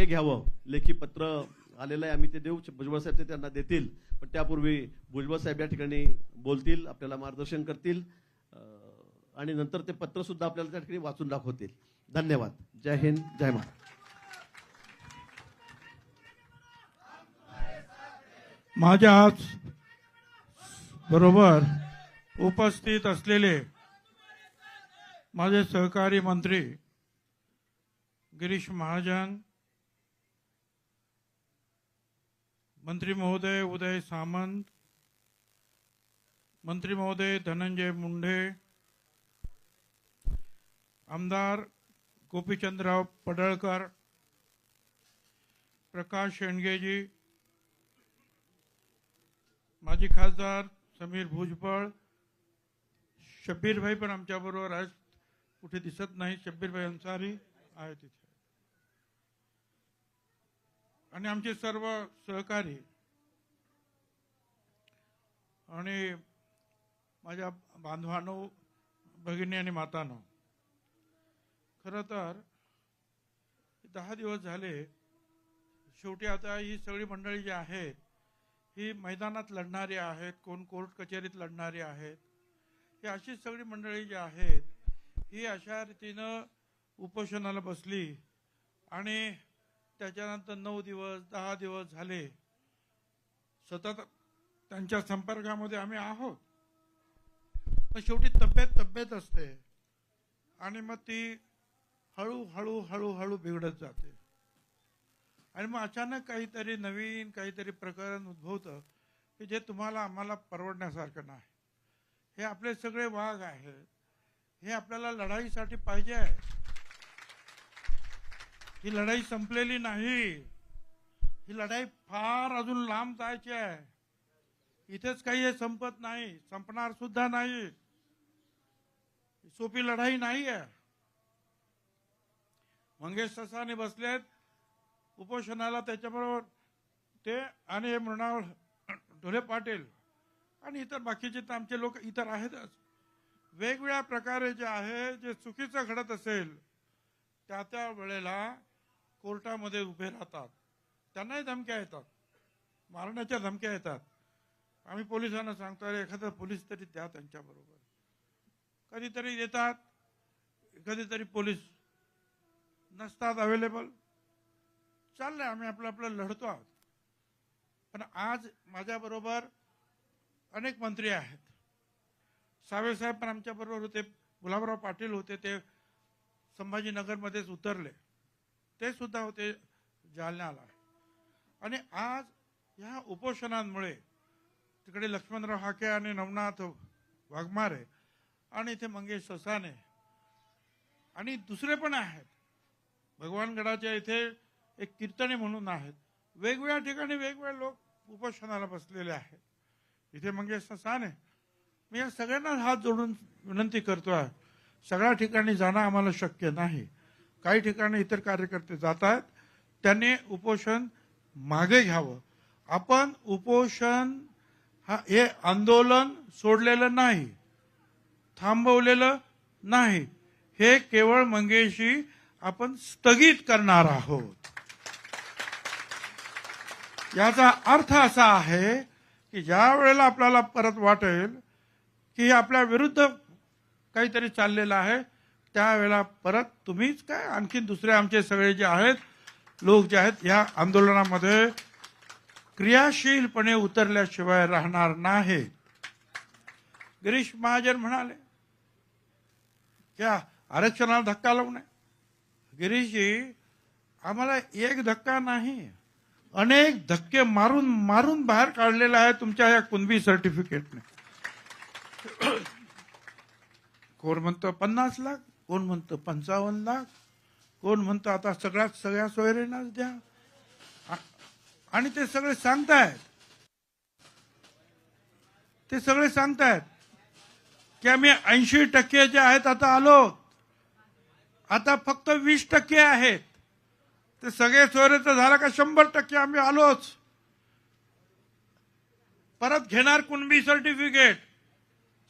मागे घ्यावं. लेखी पत्र आलेलं आहे. आम्ही ते देऊ. भुजबळ साहेब ते त्यांना देतील. पण त्यापूर्वी भुजबळ साहेब या ठिकाणी बोलतील आपल्याला मार्गदर्शन करतील आणि नंतर ते पत्र सुद्धा आपल्याला त्या ठिकाणी वाचून दाखवतील. धन्यवाद. जय हिंद जय महाराज माझ्या आज बरोबर उपस्थित असलेले माझे सहकारी मंत्री गिरीश महाजन मंत्री महोदय उदय सामंत मंत्री महोदय धनंजय मुंडे आमदार गोपीचंदराव पडळकर प्रकाश शेंडगेजी माजी खासदार समीर भुजबळ शब्बीरभाई पण आमच्याबरोबर आहेत. कुठे दिसत नाही शब्बीरभाई अन्सारी आहे तिथे आणि आमचे सर्व सहकारी आणि माझ्या बांधवानो भगिनी आणि मातानो खरं तर दहा दिवस झाले. शेवटी आता ही सगळी मंडळी जी आहेत ही मैदानात लढणारी आहेत कोण कोर्ट कचेरीत लढणारी आहेत ही अशी सगळी मंडळी जी आहेत ही अशा रीतीनं उपोषणाला बसली आणि त्याच्यानंतर नऊ दिवस दहा दिवस झाले. सतत त्यांच्या संपर्कामध्ये आम्ही आहोत. पण शेवटी तब्येत तब्येत असते. आणि मग ती हळूहळू हळूहळू बिघडत जाते. आणि मग अचानक काहीतरी नवीन काहीतरी प्रकरण उद्भवतं की जे तुम्हाला आम्हाला परवडण्यासारखं नाही. हे आपले सगळे वाघ आहेत. हे आपल्याला लढाईसाठी पाहिजे आहे. ही लढाई संपलेली नाही. ही लढाई फार अजून लांब जायची आहे. इथेच काही हे संपत नाही संपणार सुद्धा नाही. सोपी लढाई नाही आहे. मंगेश ससाने बसलेत उपोषणाला त्याच्याबरोबर ते आणि मृणाल ढोले पाटील आणि इतर बाकीचे तर आमचे लोक इतर आहेतच. वेगवेगळ्या प्रकारे जे आहे जे चुकीचं घडत असेल त्या त्या वेळेला कोर्टामध्ये उभे राहतात. त्यांनाही धमक्या येतात. मारण्याच्या धमक्या येतात. आम्ही पोलिसांना सांगतो अरे एखादा पोलीस तरी द्या त्यांच्याबरोबर कधीतरी येतात कधीतरी पोलीस नसतात अवेलेबल चाललंय आम्ही आपलं आपलं लढतो आहोत. पण आज माझ्याबरोबर अनेक मंत्री आहेत. सावेसाहेब पण आमच्याबरोबर होते गुलाबराव पाटील होते ते संभाजीनगरमध्येच उतरले. ते सुद्धा होते जालन्याला. आणि आज ह्या उपोषणांमुळे तिकडे लक्ष्मणराव हाके आणि नवनाथ वाघमारे आणि इथे मंगेश ससाने आणि दुसरे पण आहेत. भगवानगडाच्या इथे एक कीर्तने म्हणून आहेत. वेगवेगळ्या ठिकाणी वेगवेगळे लोक उपोषणाला बसलेले आहेत. इथे मंगेश ससाने. मी या सगळ्यांना हात जोडून विनंती करतो आहे सगळ्या ठिकाणी जाणं आम्हाला शक्य नाही. काही ठिकाणी इतर कार्यकर्ते जात आहेत त्यांनी उपोषण मागे घ्यावं. आपण उपोषण हा हे आंदोलन सोडलेलं नाही थांबवलेलं नाही. हे केवळ मंगेशी आपण स्थगित करणार आहोत. याचा अर्थ असा आहे की ज्या वेळेला आपल्याला परत वाटेल की हे आपल्या विरुद्ध काहीतरी चाललेलं आहे त्यावेळेला परत तुम्हीच काय? आणखीन दुसरे आमचे सगळे जे आहेत लोक जे आहेत या आंदोलनामध्ये क्रियाशीलपणे उतरल्याशिवाय राहणार नाही. गिरीश महाजन म्हणाले क्या आरक्षणाला धक्का लावू नये? गिरीशजी आम्हाला एक धक्का नाही. अनेक धक्के मारून मारून बाहेर काढलेला आहे तुमच्या या कुणबी सर्टिफिकेटने कोण म्हणतो पन्नास लाख कोण म्हणतं पंचावन्न लाख? कोण म्हणतं आता सगळ्यात सगळ्या सोयरेनाच द्या? आणि ते सगळे सांगतायत. ते सगळे सांगतायत की आम्ही ऐंशी टक्के जे आहेत आता आलो आता फक्त वीस टक्के आहेत. ते सगळे सोयरेचं झालं का शंभर टक्के आम्ही आलोच. परत घेणार कुणबी सर्टिफिकेट?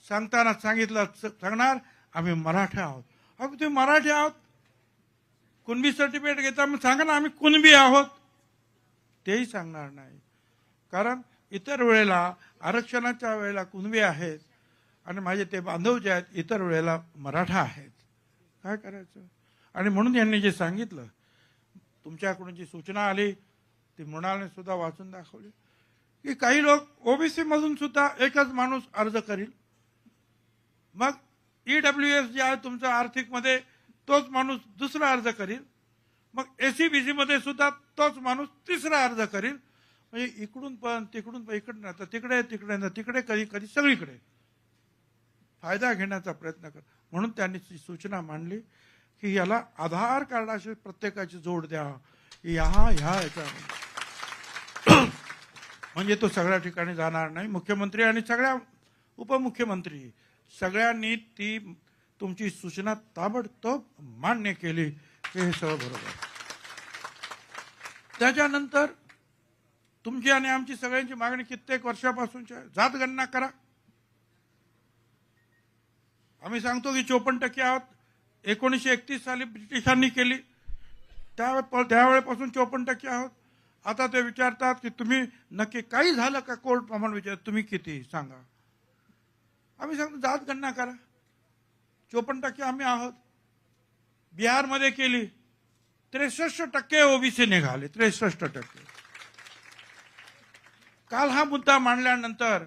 सांगताना सांगितलं सांगणार आम्ही मराठा आहोत. अहो तुम्ही मराठी आहोत. कुणबी सर्टिफिकेट घेता मग सांगा ना आम्ही कुणबी आहोत. तेही सांगणार नाही. कारण इतर वेळेला आरक्षणाच्या वेळेला कुणबी आहेत आणि माझे ते बांधव जे आहेत इतर वेळेला मराठा आहेत. काय करायचं? आणि म्हणून यांनी जे सांगितलं तुमच्याकडून जी सूचना आली ती मृणालने सुद्धा वाचून दाखवली. की काही लोक ओबीसी मधून सुद्धा एकच माणूस अर्ज करील. मग ईडब्ल्यू एस जे आहे तुमचं आर्थिकमध्ये तोच माणूस दुसरा अर्ज करील मग एसीबीसी मध्ये सुद्धा तोच माणूस तिसरा अर्ज करील म्हणजे इकडून पण तिकडून पण इकडे नाही तर तिकडे तिकडे नाही तिकडे कधी कधी सगळीकडे. फायदा घेण्याचा प्रयत्न कर. म्हणून त्यांनी सूचना मांडली की याला आधार कार्डाशी प्रत्येकाची जोड द्या. ह्या ह्या याच्या म्हणजे तो सगळ्या ठिकाणी जाणार नाही. मुख्यमंत्री आणि सगळ्या उपमुख्यमंत्री. सगळ्यांनी ती तुमची सूचना ताबडतोब मान्य केली. हे सगळं बरोबर. त्याच्यानंतर तुमची आणि आमची सगळ्यांची मागणी कित्येक वर्षापासूनची आहे जात गणना करा. आम्ही सांगतो की चोपन्न टक्के आहोत. एकोणीसशे एकतीस साली ब्रिटिशांनी केली. त्यावेळे त्यावेळेपासून चोपन्न टक्के आहोत. आता ते विचारतात की तुम्ही नक्की काही झालं का कोर्ट प्रमाण विचार तुम्ही किती? सांगा. आम्ही सांगतो जात गणना करा. चोपन्न टक्के आम्ही आहोत. बिहारमध्ये केली त्रेसष्ट टक्के ओबीसी निघाले त्रेसष्ट टक्के. काल हा मुद्दा मांडल्यानंतर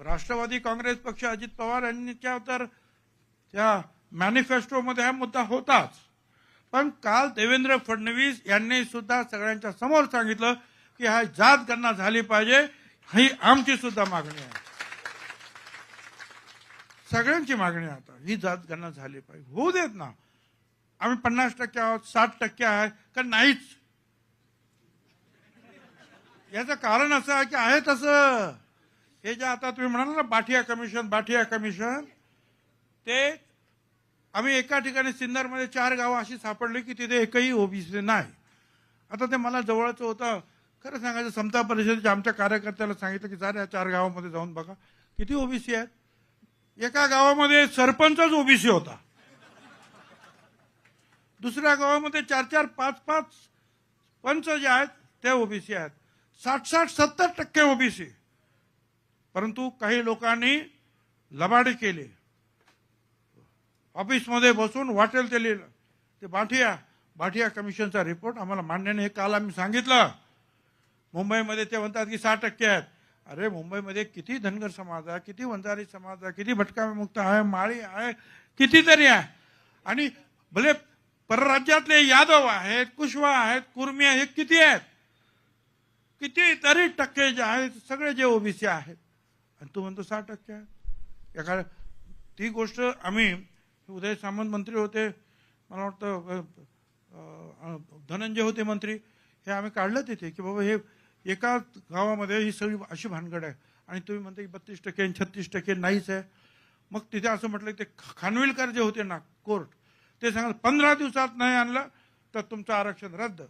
राष्ट्रवादी काँग्रेस पक्ष अजित पवार यांच्या तर त्या मॅनिफेस्टोमध्ये हा मुद्दा होताच. पण काल देवेंद्र फडणवीस यांनी सुद्धा सगळ्यांच्या समोर सांगितलं की हा जात गणना झाली पाहिजे ही आमची सुद्धा मागणी आहे. सगळ्यांची मागणी आता. ही जात गणना झाली पाहिजे. होऊ देत ना. आम्ही पन्नास टक्के आहोत साठ टक्के आहे का नाहीच? याचं कारण असं आहे की आहे तसं. हे जे आता तुम्ही म्हणाल ना बाठिया कमिशन बाठिया कमिशन ते आम्ही एका ठिकाणी सिन्नरमध्ये चार गावं अशी सापडली की तिथे एकही ओबीसी नाही. आता ते मला जवळचं होतं. खरं सांगायचं समता परिषदेच्या आमच्या कार्यकर्त्याला सांगितलं की जरा या चार गावामध्ये जाऊन बघा. किती ओबीसी आहेत? एका गावामध्ये सरपंचच ओबीसी होता. दुसऱ्या गावामध्ये चार चार पाच पाच पंच जे आहेत ते ओबीसी आहेत. साठ साठ सत्तर टक्के ओबीसी. परंतु काही लोकांनी लबाडी केली. ऑफिसमध्ये बसून वाटेल ते लिहिलं. ते बाठिया बाठिया कमिशनचा रिपोर्ट आम्हाला मान्य नाही हे काल आम्ही सांगितलं. मुंबईमध्ये ते म्हणतात की सहा टक्के आहेत. अरे मुंबईमध्ये किती धनगर समाज आहे किती वंजारी समाज आहे किती भटका विमुक्त आहे माळी आहे कितीतरी आहे. आणि भले परराज्यातले यादव आहेत कुशवा आहेत कुर्मी आहेत हे किती आहेत. कितीतरी टक्के जे आहेत सगळे जे ओबीसी आहेत. आणि तू म्हणतो सहा टक्के आहेत. एका ती गोष्ट आम्ही उदय सामंत मंत्री होते मला वाटतं धनंजय होते मंत्री हे आम्ही काढलं तिथे की बाबा हे एका गावामध्ये ही सगळी अशी भानगड आहे. आणि तुम्ही म्हणता की बत्तीस टक्के आणि छत्तीस टक्के नाहीच आहे. मग तिथे असं म्हटलं की ते खानविलकर जे होते ना कोर्ट ते सांगाल पंधरा दिवसात नाही आणलं तर तुमचं आरक्षण रद्द.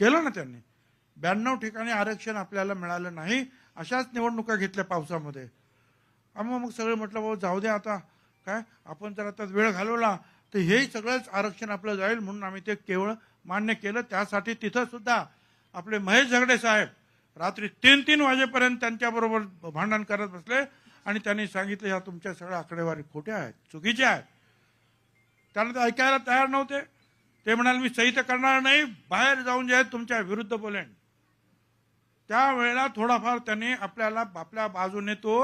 केलं ना त्यांनी. ब्याण्णव ठिकाणी आरक्षण आपल्याला मिळालं नाही अशाच निवडणुका घेतल्या पावसामध्ये. आम्ही मग सगळं म्हटलं बाबा जाऊ द्या आता. काय? आपण जर आता वेळ घालवला तर हेही सगळंच आरक्षण आपलं जाईल म्हणून आम्ही ते केवळ मान्य केलं. त्यासाठी तिथं सुद्धा आपले महेश झगडे साहेब रात्री तीन तीन वाजेपर्यंत त्यांच्याबरोबर भांडण करत बसले आणि त्यांनी सांगितलं ह्या तुमच्या सगळ्या आकडेवारी खोट्या आहेत चुकीच्या आहेत. त्यांना ते ऐकायला तयार नव्हते. ते म्हणाले मी सही तर करणार नाही बाहेर जाऊन जे आहेत तुमच्या विरुद्ध बोलेन. त्यावेळेला थोडाफार त्यांनी आपल्याला आपल्या बाजूने तो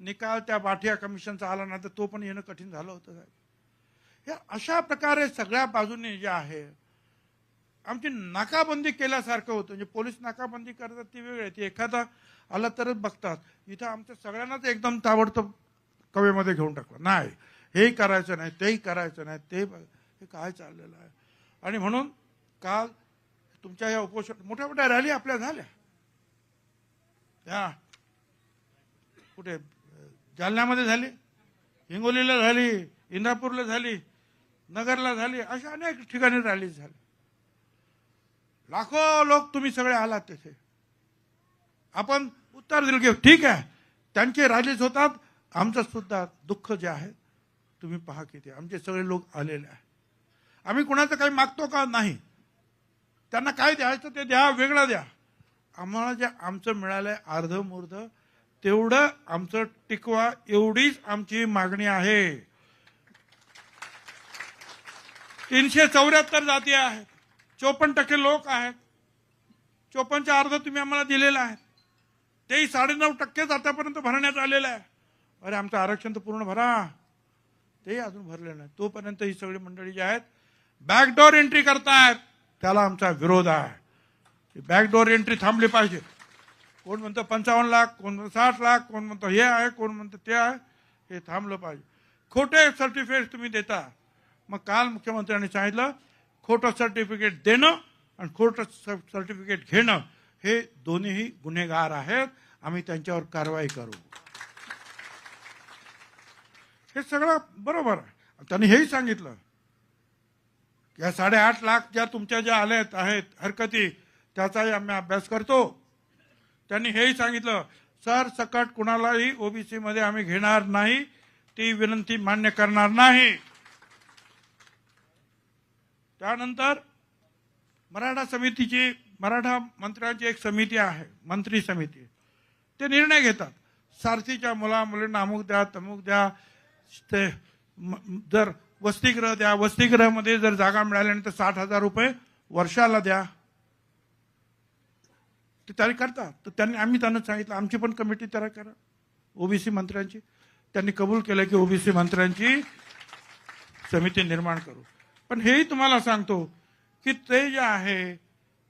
निकाल त्या बाठिया कमिशनचा आला नाही तर तो पण येणं कठीण झालं होतं. साहेब या अशा प्रकारे सगळ्या बाजूने जे आहे आमची नाकाबंदी केल्यासारखं होतं. म्हणजे पोलीस नाकाबंदी करतात ती वेगळी आहे. ती एखादा आला तरच बघतात. इथं आमच्या सगळ्यांनाच एकदम ताबडतोब कवेमध्ये घेऊन टाकलं. नाही हेही करायचं नाही तेही करायचं नाही ते बघ- हे काय चाललेलं आहे? आणि म्हणून काल तुमच्या या उपोषण मोठ्या मोठ्या रॅली आपल्या झाल्या. त्या कुठे? जालन्यामध्ये झाली हिंगोलीला झाली इंदापूरला झाली नगरला झाली अशा अनेक ठिकाणी रॅली झाली लाखो लोक तुम्ही सगळे आलात तिथे. आपण उत्तर दिलं की ठीक आहे त्यांचे राजेच होतात आमचं सुद्धा दुःख जे आहे तुम्ही पहा किती. आमचे सगळे लोक आलेले आहे आम्ही कुणाचं काही मागतो का? नाही. त्यांना काय द्यायचं ते द्या वेगळं द्या. आम्हाला जे आमचं मिळालंय अर्ध मूर्ध तेवढं आमचं टिकवा एवढीच आमची मागणी आहे. तीनशे चौऱ्याहत्तर जाती आहेत. चोपन्न टक्के लोक आहेत. चोपन्नच्या अर्ज तुम्ही आम्हाला दिलेला आहे. तेही साडेनऊ टक्केच आतापर्यंत भरण्यात आलेलं आहे. अरे आमचं आरक्षण तर पूर्ण भरा. तेही अजून भरलेलं नाही. तोपर्यंत ही सगळी मंडळी जी आहेत बॅकडोर एंट्री करतायत. त्याला आमचा विरोध आहे. बॅकडोर एंट्री थांबली पाहिजे. कोण म्हणतं पंचावन्न लाख कोण म्हणतं साठ लाख कोण म्हणतं हे आहे कोण म्हणतं ते आहे हे थांबलं पाहिजे. खोटे सर्टिफिकेट तुम्ही देता. मग काल मुख्यमंत्र्यांनी सांगितलं खोटं सर्टिफिकेट देणं आणि खोटं सर्टिफिकेट घेणं हे दोन्हीही गुन्हेगार आहेत. आम्ही त्यांच्यावर कारवाई करू. हे सगळं बरोबर आहे. त्यांनी हेही सांगितलं या साडेआठ लाख ज्या तुमच्या ज्या आल्या आहेत हरकती त्याचाही आम्ही अभ्यास करतो. त्यांनी हेही सांगितलं सर सकट कुणालाही ओबीसीमध्ये आम्ही घेणार नाही. ती विनंती मान्य करणार नाही. त्यानंतर मराठा समितीची मराठा मंत्र्यांची एक समिती आहे मंत्री समिती. ते निर्णय घेतात. सारथीच्या मुला मुलींना अमुक द्या तमुक द्या. ते जर वसतिगृह द्या वसतिगृहामध्ये जर जागा मिळाल्यानंतर साठ हजार रुपये वर्षाला द्या. ते तयारी करतात. तर त्यांनी आम्ही त्यांना सांगितलं आमची पण कमिटी तयार करा. ओबीसी मंत्र्यांची. त्यांनी कबूल केलं की ओबीसी मंत्र्यांची समिती निर्माण करू. पण हेही तुम्हाला सांगतो की ते जे आहे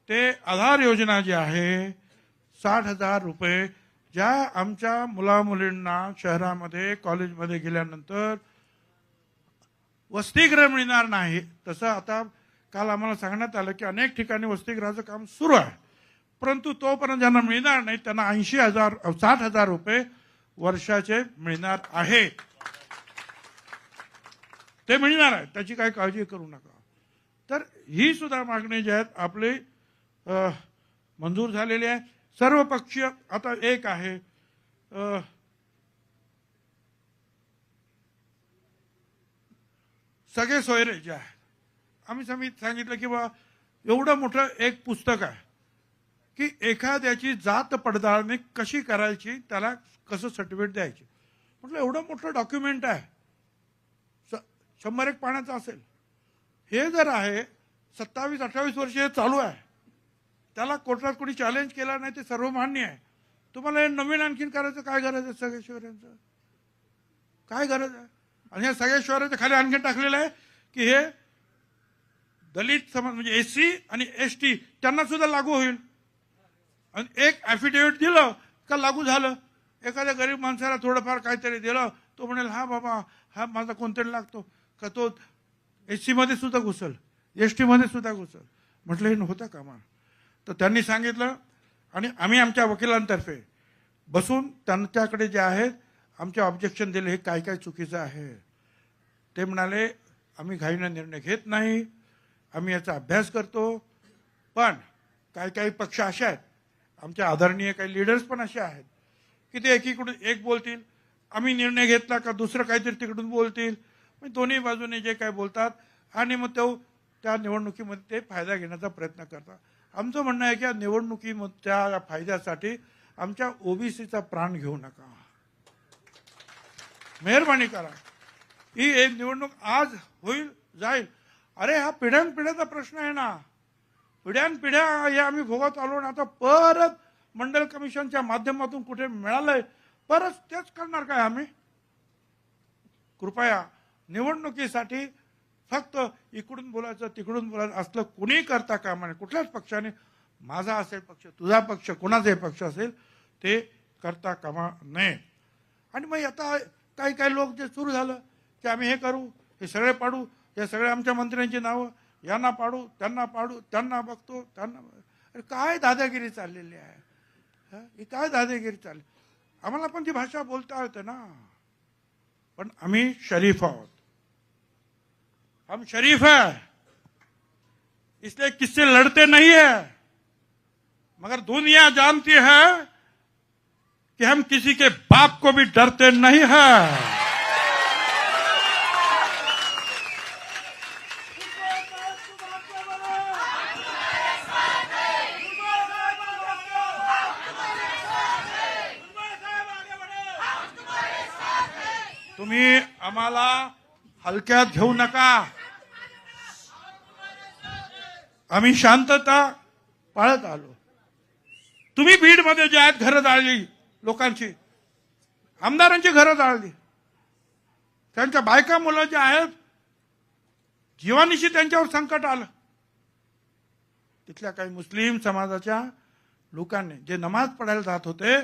ते आधार योजना जी आहे साठ हजार रुपये ज्या आमच्या मुलामुलींना शहरामध्ये कॉलेजमध्ये गेल्यानंतर वसतिगृह मिळणार नाही. तसं आता काल आम्हाला सांगण्यात आलं की अनेक ठिकाणी वसतिगृहाचं काम सुरू आहे. परंतु तोपर्यंत ज्यांना मिळणार नाही त्यांना ऐंशी हजार साठ हजार रुपये वर्षाचे मिळणार आहे. ते मिळणार आहे त्याची काही काळजी करू नका. तर ही सुद्धा मागणी जी आहेत आपली मंजूर झालेली आहे. सर्व पक्ष आता एक आहे. सगळे सोयरे जे आहे आम्ही समी सांगितलं की बा एवढं मोठं एक पुस्तक आहे की एखाद्याची जात पडताळणी कशी करायची त्याला कसं सर्टिफिकेट द्यायची. म्हटलं एवढं मोठं डॉक्युमेंट आहे शंभर एक पाण्याचं असेल. हे जर आहे सत्तावीस अठ्ठावीस वर्ष हे चालू आहे. त्याला कोर्टात कोणी चॅलेंज केला नाही ते सर्व मान्य आहे. तुम्हाला हे नवीन आणखीन करायचं काय गरज आहे सगळ्या काय गरज आहे? आणि या सगळ्या खाली आणखीन टाकलेलं आहे की हे दलित समाज म्हणजे एस आणि एस टी त्यांना सुद्धा लागू होईल. आणि एक ॲफिडेव्हिट दिलं का लागू झालं? एखाद्या गरीब माणसाला थोडंफार काहीतरी दिलं तो म्हणेल हा बाबा हा माझा कोणतरी लागतो. का तो एस सीमध्ये सुद्धा घुसल एस टीमध्ये सुद्धा घुसल. म्हटलं हे होता कामा तर त्यांनी सांगितलं आणि आम्ही आमच्या वकिलांतर्फे बसून त्यांच्याकडे जे आहेत आमचे ऑब्जेक्शन दिले हे काय काय चुकीचं आहे? ते म्हणाले आम्ही घाईनं निर्णय घेत नाही आम्ही याचा अभ्यास करतो पण काही काही पक्ष असे आहेत आमच्या आदरणीय काही लिडर्स पण असे आहेत की ते एकीकडून एक बोलतील आम्ही निर्णय घेतला का दुसरं काहीतरी तिकडून बोलतील दोन्ही बाजूने जे काय बोलतात आणि मग तो त्या निवडणुकीमध्ये ते फायदा घेण्याचा प्रयत्न करतात. आमचं म्हणणं आहे की या निवडणुकीच्या फायद्यासाठी आमच्या ओबीसीचा प्राण घेऊ नका. मेहरबानी करा. ही एक निवडणूक आज होईल जाईल. अरे हा पिढ्यानपिढ्याचा प्रश्न आहे ना. पिढ्यानपिढ्या हे आम्ही भोगत आलो ना आता परत मंडल कमिशनच्या माध्यमातून कुठे मिळालंय? परत तेच करणार काय आम्ही? कृपया निवडणुकीसाठी फक्त इकडून बोलायचं तिकडून बोलायचं असलं कुणी करता कामा नये. कुठल्याच पक्षाने माझा असेल पक्ष तुझा पक्ष कोणाचाही पक्ष असेल ते करता कामा नये. आणि मग आता काही काही लोक जे सुरू झालं की आम्ही हे करू हे सगळे पाडू हे सगळे आमच्या मंत्र्यांची नावं यांना पाडू त्यांना पाडू त्यांना बघतो त्यांना अरे काय दादागिरी चाललेली आहे? ही काय दादागिरी चालली? आम्हाला पण ती भाषा बोलता येते ना. पण आम्ही शरीफ आहोत. हम शरीफ है। इसलिए किससे लड़ते नहीं है। मगर दुनिया जानती है कि हम किसी के बाप को भी डरते नहीं है। तुम्ही आम्हाला हलक्यात घेऊ नका। आम्ही शांतता पाळत आलो. तुम्ही बीडमध्ये जे आहेत घरं जाळली लोकांची. आमदारांची घरं जाळली. त्यांच्या बायका मुलं जे आहेत जीवानिशी त्यांच्यावर संकट आलं. तिथल्या काही मुस्लिम समाजाच्या लोकांनी जे नमाज पढ़ायला जात होते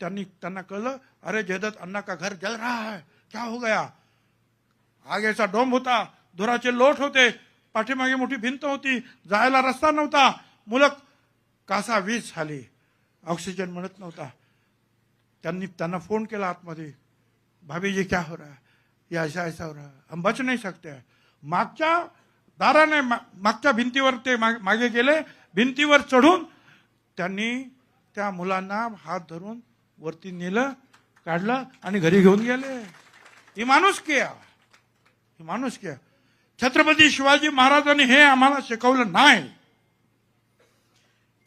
त्यांनी त्यांना कळलं अरे जयदत्त अण्णा का घर जल रहा है? क्या हो गया? आगेचा डोंब होता धुराचे लोट होते पाठीमागे मोठी भिंत होती. जायला रस्ता नव्हता. मुलं कासा वीज झाली ऑक्सिजन मिळत नव्हता. त्यांनी त्यांना फोन केला आतमध्ये. भाभी जी क्या हो रहा है? ये ऐसा ऐसा हो रहा है. हम बच नाही सकते. मागच्या दाराने मा- मागच्या भिंतीवर ते मागे गेले. भिंतीवर चढून त्यांनी त्या मुलांना हात धरून वरती नेलं काढलं आणि घरी घेऊन गेले. ही माणूस किया? ही माणूस किया? छत्रपती शिवाजी महाराजांनी हे आम्हाला शिकवलं नाही.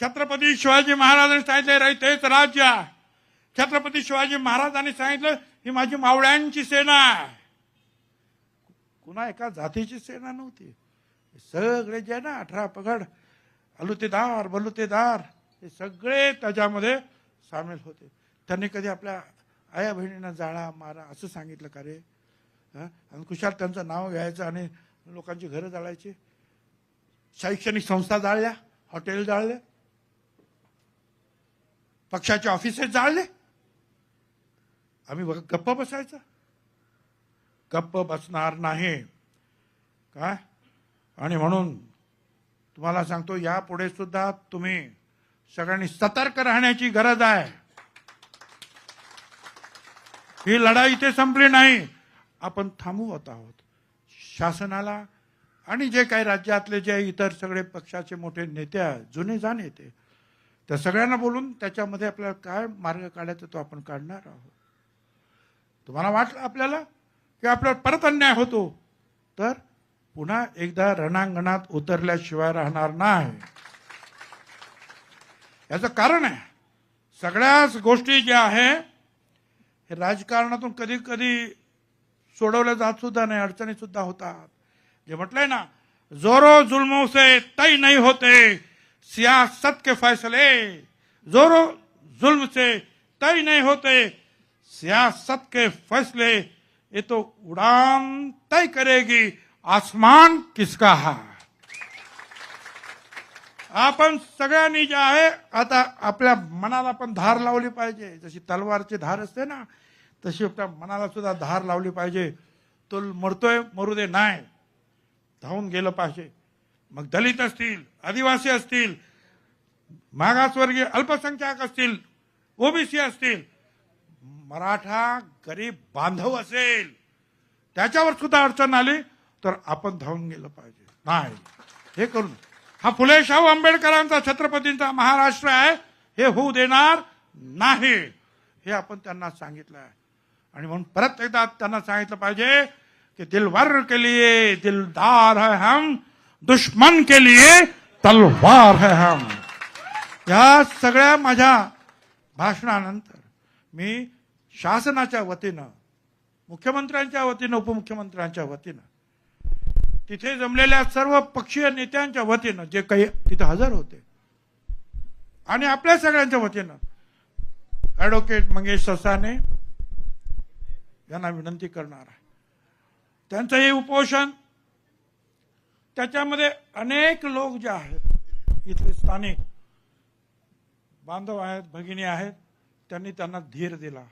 छत्रपती शिवाजी महाराजांनी सांगितले तेच राज्य आहे. छत्रपती शिवाजी महाराजांनी सांगितलं ही माझी मावळ्यांची सेना आहे. कुणा एका जातीची सेना नव्हती. सगळे जे ना अठरा पगड अलुतेदार बलुतेदार हे सगळे त्याच्यामध्ये सामील होते. त्यांनी कधी आपल्या आया बहिणींना जाळा मारा असं सांगितलं का रे? आणि कुशाल त्यांचं नाव घ्यायचं आणि लोकांची घरं जाळायची. शैक्षणिक संस्था जाळल्या हॉटेल जाळले. पक्षाचे ऑफिसेस जाळले. आम्ही बघा गप्प बसायचं. गप्प बसणार नाही. काय? आणि म्हणून तुम्हाला सांगतो यापुढे सुद्धा तुम्ही सगळ्यांनी सतर्क राहण्याची गरज आहे. ही लढाई इथे संपली नाही. आपण थांबवत आहोत. शासनाला आणि जे काही राज्यातले जे इतर सगळे पक्षाचे मोठे नेते आहेत जुने जाण येते त्या सगळ्यांना बोलून त्याच्यामध्ये आपल्याला काय मार्ग काढायचा तो आपण काढणार आहोत. तुम्हाला वाटलं आपल्याला की आपल्याला परत अन्याय होतो? तर पुन्हा एकदा रणांगणात उतरल्याशिवाय राहणार नाही. याचं कारण आहे सगळ्याच गोष्टी ज्या आहे हे राजकारणातून कधी कधी सोडवल्या जात सुद्धा नाही अडचणी सुद्धा होतात. जे म्हटलंय ना जोरो जुल्मों से तय नहीं होते सियासत के फैसले जोरो जुल्म से तय नहीं होते सियासत के फैसले ये तो उड़ान तय करेगी आसमान किसका हा? आपण सगळ्यांनी जे आहे आता आपल्या मनाला पण धार लावली पाहिजे. जशी तलवारची धार असते ना तशी आपल्या मनाला सुद्धा धार लावली पाहिजे. तो मरतोय मरू दे नाही धावून गेलं पाहिजे. मग दलित असतील आदिवासी असतील मागासवर्गीय अल्पसंख्याक असतील ओबीसी असतील मराठा गरीब बांधव असेल त्याच्यावर सुद्धा अडचण आली तर आपण धावून गेलं पाहिजे. नाही. हे करून. हा फुले शाहू आंबेडकरांचा छत्रपतींचा महाराष्ट्र आहे हे होऊ देणार नाही. हे आपण त्यांना सांगितलं आहे. आणि म्हणून परत एकदा त्यांना सांगितलं पाहिजे की दिलवर के लिए दिलदार है हम दुश्मन के लिए तलवार है हम. या सगळ्या माझ्या भाषणानंतर मी शासनाच्या वतीनं मुख्यमंत्र्यांच्या वतीनं उपमुख्यमंत्र्यांच्या वतीनं तिथे जमलेल्या सर्व पक्षीय नेत्यांच्या वतीनं जे काही तिथे हजर होते आणि आपल्या सगळ्यांच्या वतीनं ॲडव्होकेट मंगेश ससाने यांना विनंती करणार आहे. त्यांचं हे उपोषण त्याच्यामध्ये अनेक लोक जे आहेत इथले स्थानिक बांधव आहेत भगिनी आहेत त्यांनी त्यांना धीर दिला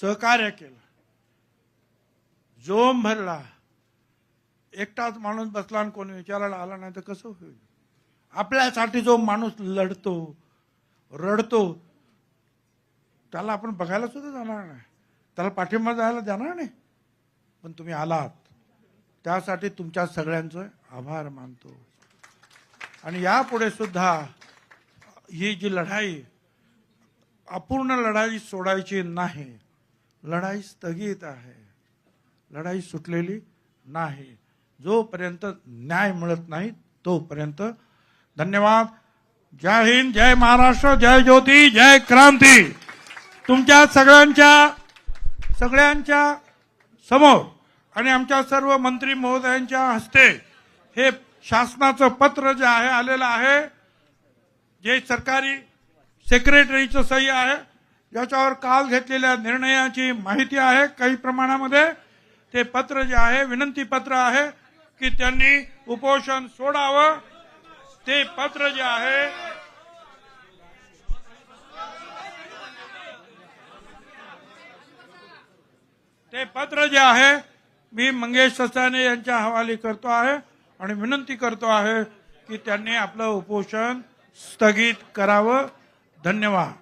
सहकार्य केलं. जोम भरला. एकटाच माणूस बसला आणि कोणी विचारायला आला नाही तर कसं होईल? आपल्यासाठी जो माणूस लढतो रडतो त्याला आपण बघायला सुद्धा जाणार नाही. त्याला पाठिंबा जायला जाणार नाही. पण तुम्ही आलात. त्यासाठी तुमच्या सगळ्यांचं आभार मानतो. आणि यापुढे सुद्धा ही जी लढाई अपूर्ण लढाई सोडायची नाही. लढाई स्थगित आहे. लढाई सुटलेली नाही. जोपर्यंत न्याय मिळत नाही तोपर्यंत. धन्यवाद. जय हिंद जय महाराष्ट्र जय ज्योती जय क्रांती. तुमच्या सगळ्यांच्या सगळ्यांच्या समोर आणि आमच्या सर्व मंत्री महोदयांच्या हस्ते हे शासनाचं पत्र जे आहे आलेलं आहे जे सरकारी सेक्रेटरीचं सही आहे ज्याच्यावर काल घेतलेल्या निर्णयाची माहिती आहे काही प्रमाणामध्ये. ते पत्र जे आहे विनंती पत्र आहे की त्यांनी उपोषण सोडावं. ते पत्र जे आहे ते पत्र जे आहे मी मंगेश ससाने यांच्या हवाली करतो आहे आणि विनंती करतो आहे की त्यांनी आपलं उपोषण स्थगित करावं. धन्यवाद.